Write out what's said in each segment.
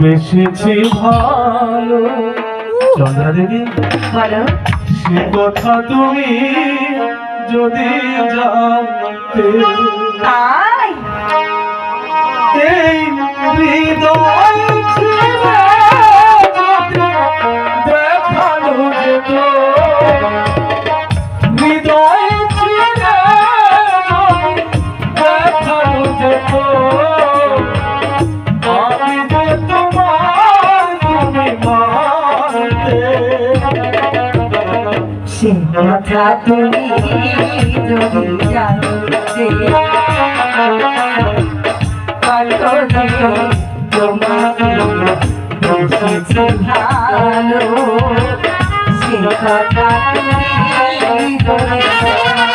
বেশেছি ভালো। চন্দ্রা দেবী ভালো। সে কথা তুমি যদি জানতে। এই হৃদয় কথা তুমি যদি জানতে কতদিন তোমাকে বুঝেছি ভালো। সে কথা তুমি যদি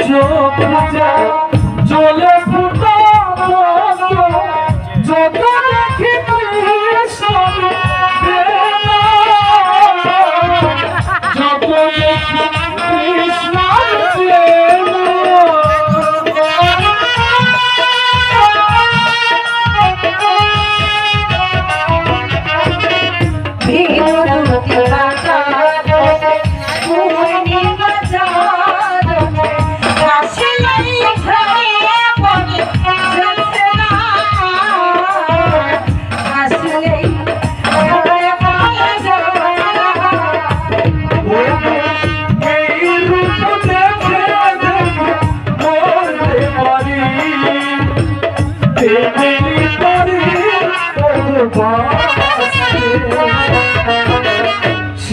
চোখ মুছে চলে ফুটা যত দেখি তুই সবে যত দেখি Krishna Thank you.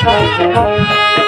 Thank you.